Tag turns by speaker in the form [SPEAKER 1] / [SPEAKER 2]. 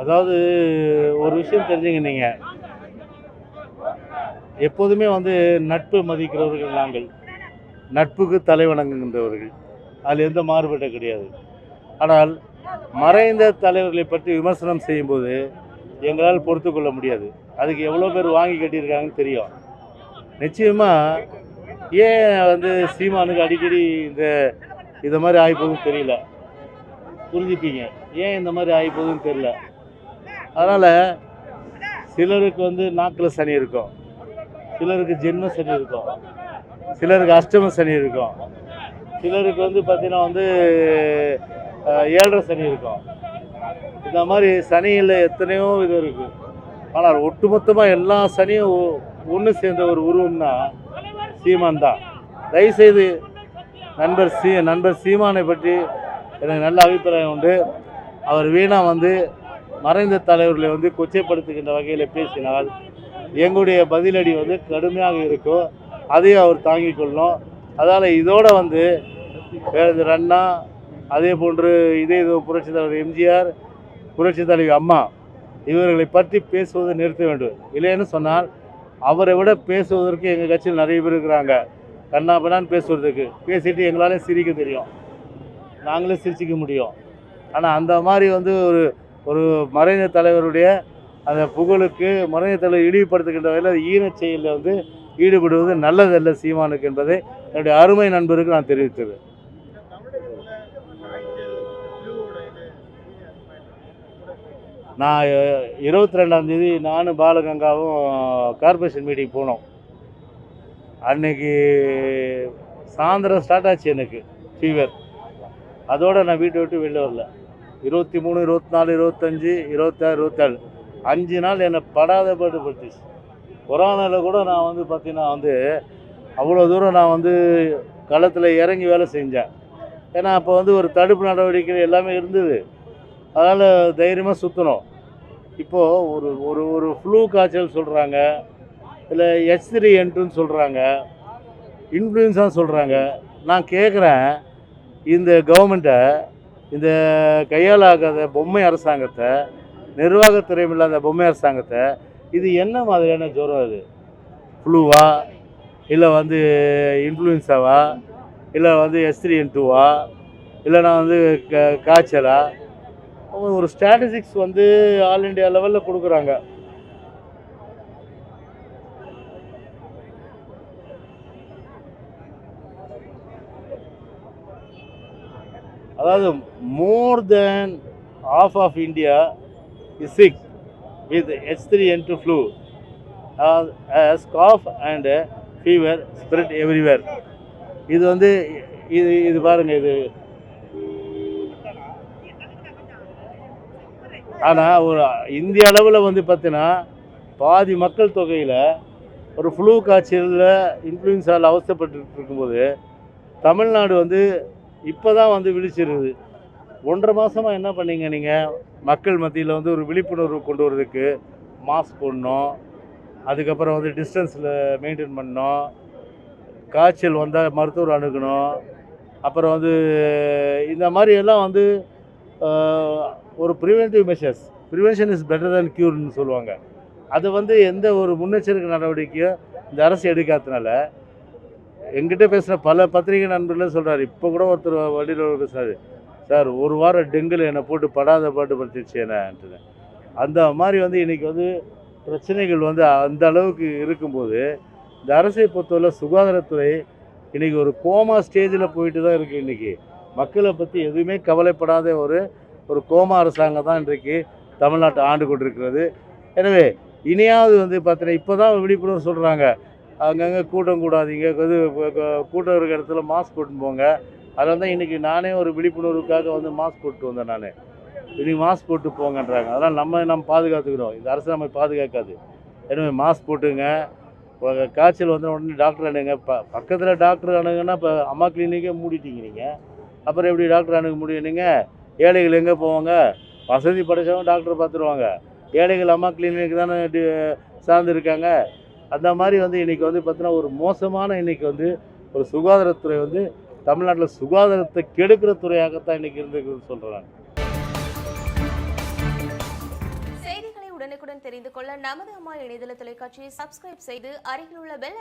[SPEAKER 1] அதாவது ஒரு விஷயம் தெரிஞ்சுங்க நீங்கள் எப்போதுமே வந்து நட்பு மதிக்கிறவர்கள் நாங்கள். நட்புக்கு தலை வணங்குகின்றவர்கள். அதில் எந்த மாறுபட்ட கிடையாது. ஆனால் மறைந்த தலைவர்களை பற்றி விமர்சனம் செய்யும்போது எங்களால் பொறுத்து கொள்ள முடியாது. அதுக்கு எவ்வளோ பேர் வாங்கி கட்டியிருக்காங்கன்னு தெரியும். நிச்சயமாக ஏன் வந்து சீமானுக்கு அடிக்கடி இந்த இதை மாதிரி ஆகிப்போகுதுன்னு தெரியல. புரிஞ்சுப்பீங்க. ஏன் இந்த மாதிரி ஆகிப்போகுதுன்னு தெரியல. அதனால் சிலருக்கு வந்து நாக்கில் சனி இருக்கும். சிலருக்கு ஜென்ம சனி இருக்கும். சிலருக்கு அஷ்டம சனி இருக்கும். சிலருக்கு வந்து பார்த்தீங்கன்னா வந்து ஏழரை சனி இருக்கும். இந்த மாதிரி சனியில் எத்தனையோ இது இருக்குது ஆனால் ஒட்டுமொத்தமாக எல்லா சனியும் ஒன்று சேர்ந்த ஒரு உருவம்னா சீமான் தான் தயவுசெய்து நண்பர் சீ நண்பர் சீமானை பற்றி எனக்கு நல்ல அபிப்பிராயம் உண்டு. அவர் வீணாக வந்து மறைந்த தலைவர்களை வந்து கொச்சைப்படுத்துகின்ற வகையில் பேசினால் எங்களுடைய பதிலடி வந்து கடுமையாக இருக்கும். அதையும் அவர் தாங்கிக் கொள்ளணும். அதால் இதோட வந்து வேறு ரன்னா அதே போன்று இதே இது புரட்சித் தலைவர் எம்ஜிஆர் புரட்சித் தலைவி அம்மா இவர்களை பற்றி பேசுவதை நிறுத்த வேண்டும். இல்லைன்னு சொன்னால் அவரை விட பேசுவதற்கு எங்கள் கட்சியில் நிறைய பேர் இருக்கிறாங்க. கண்ணாபின்னான்னு பேசுவதற்கு. பேசிட்டு எங்களாலே சிரிக்க தெரியும். நாங்களே சிரிச்சிக்க முடியும். ஆனால் அந்த மாதிரி வந்து ஒரு ஒரு மறைந்த தலைவருடைய அந்த புகழுக்கு மறைந்த தலைவர் இழிவுபடுத்துகின்ற வகையில் அது ஈனச் செயலில் வந்து ஈடுபடுவது நல்லதல்ல சீமானுக்கு என்பதை என்னுடைய அருமை நண்பருக்கு நான் தெரிவித்தது நான் இருபத்தி ரெண்டாந்தேதி நானும் பாலகங்காவும் கார்பரேஷன் மீட்டிங் போனோம். அன்னைக்கு சாயந்தரம் ஸ்டார்ட் ஆச்சு எனக்கு ஃபீவர் அதோடு நான் வீட்டை விட்டு வெளில வரல. இருபத்தி மூணு இருபத்தி நாலு இருபத்தஞ்சி இருபத்தாறு இருபத்தாறு அஞ்சு நாள் என்னை படாத படுத்துச்சு கொரோனாவில் கூட நான் வந்து பார்த்தீங்கன்னா வந்து அவ்வளோ தூரம் நான் வந்து களத்தில் இறங்கி வேலை செஞ்சேன். ஏன்னா அப்போ வந்து ஒரு தடுப்பு நடவடிக்கை எல்லாமே இருந்தது. அதனால் தைரியமாக சுற்றணும் இப்போது ஒரு ஒரு ஒரு ஃப்ளூ காய்ச்சல் சொல்கிறாங்க இல்லை எச் த்ரீ என்ட்ருன்னு சொல்கிறாங்க இன்ஃப்ளூயன்ஸாக சொல்கிறாங்க நான் கேட்குறேன் இந்த கவர்மெண்ட்டை இந்த கையாளாகாத பொம்மை அரசாங்கத்தை நிர்வாகத்திறமை இல்லாத பொம்மை அரசாங்கத்தை இது என்ன மாதிரியான ஜுரம் இது ஃப்ளூவா இல்லை வந்து இன்ஃப்ளூயன்ஸாவா இல்லை வந்து எஸ் த்ரீ என் டூவா இல்லைனா வந்து க காய்ச்சலா? ஒரு ஸ்டாட்டிஸ்டிக்ஸ் வந்து ஆல் இண்டியா லெவலில் கொடுக்குறாங்க. அதாவது more than half of India is sick with H three N two flu as cough and fever spread everywhere இது வந்து இது இது பாருங்கள் இது ஆனால் ஒரு இந்திய அளவில் வந்து பார்த்தீங்கன்னா பாதி மக்கள் தொகையில் ஒரு ஃப்ளூ காய்ச்சலில் இன்ஃப்ளூயன்ஸால் அவஸ்தைப்பட்டு இருக்கும்போது தமிழ்நாடு வந்து இப்போ தான் வந்து விழிச்சிருது. ஒன்றரை மாதமாக என்ன பண்ணீங்க நீங்கள் மக்கள் மத்தியில் வந்து ஒரு விழிப்புணர்வு கொண்டு வரதுக்கு மாஸ்க் போடணும். அதுக்கப்புறம் வந்து டிஸ்டன்ஸில் மெயின்டைன் பண்ணணும். காய்ச்சல் வந்தால் மருத்துவர் அணுகணும். அப்புறம் வந்து இந்த மாதிரி எல்லாம் வந்து ஒரு preventive measures prevention is better than க்யூர்னு சொல்லுவாங்க. அது வந்து எந்த ஒரு முன்னெச்சரிக்கை நடவடிக்கையும் இந்த அரசு எடுக்காதனால எங்கிட்ட பேசுகிற பல பத்திரிகை நண்பர்களே சொல்கிறார் இப்போ கூட ஒருத்தர் வழியில் பேசுகிறாரு சார் ஒரு வாரம் டெங்குல என்னை போட்டு படாத பாட்டு படுத்திடுச்சு என்னன்ட்டு அந்த மாதிரி வந்து இன்றைக்கி வந்து பிரச்சனைகள் வந்து அந்த அளவுக்கு இருக்கும்போது இந்த அரசை பொறுத்தவரை சுகாதாரத்துறை இன்றைக்கி ஒரு கோமா ஸ்டேஜில் போயிட்டு தான் இருக்குது இன்றைக்கி மக்களை பற்றி எதுவுமே கவலைப்படாத ஒரு ஒரு கோமா அரசாங்கம் தான் இன்றைக்கு தமிழ்நாட்டை ஆண்டு கொண்டிருக்கிறது. எனவே இனியாவது வந்து பார்த்தீங்கன்னா இப்போ தான் விழிப்புணர்வு சொல்கிறாங்க அங்கங்கே கூட்டம் கூடாதீங்க. இது கூட்டம் இருக்கிற இடத்துல மாஸ்க் போட்டுன்னு போங்க. அதனால தான் இன்றைக்கி நானே ஒரு விழிப்புணர்வுக்காக வந்து மாஸ்க் போட்டு வந்தேன் நான். இன்றைக்கி மாஸ்க் போட்டு போங்கன்றாங்க. அதனால் நம்ம நம்ம பாதுகாத்துக்கிறோம். இந்த அரசு நம்ம பாதுகாக்காது. எனவே மாஸ்க் போட்டுங்க. காய்ச்சல் வந்த உடனே டாக்டர் அணுங்க ப பக்கத்தில் டாக்டர் அணுங்கன்னா இப்போ அம்மா கிளினிக்கே மூடிட்டீங்க நீங்கள் அப்புறம் எப்படி டாக்டர் அணுக முடியும் நீங்கள் ஏழைகள் எங்கே போவாங்க? வசதி படைச்சவங்க டாக்டர் பார்த்துருவாங்க. ஏழைகள் அம்மா கிளினிக் தானே சார்ந்துருக்காங்க. அந்த மாதிரி வந்து இன்றைக்கி வந்து பார்த்தீங்கன்னா ஒரு மோசமான இன்றைக்கி வந்து ஒரு சுகாதாரத்துறை வந்து தமிழ்நாட்டில் சுகாதாரத்தை கெடுக்கிற துறையாகத்தான் இன்னைக்கு இருந்துருக்குன்னு சொல்கிறாங்க
[SPEAKER 2] செய்திகளை உடனுக்குடன் தெரிந்து கொள்ள நமது அம்மா இணையதள தொலைக்காட்சியை சப்ஸ்கிரைப் செய்து அருகில் உள்ள பெல்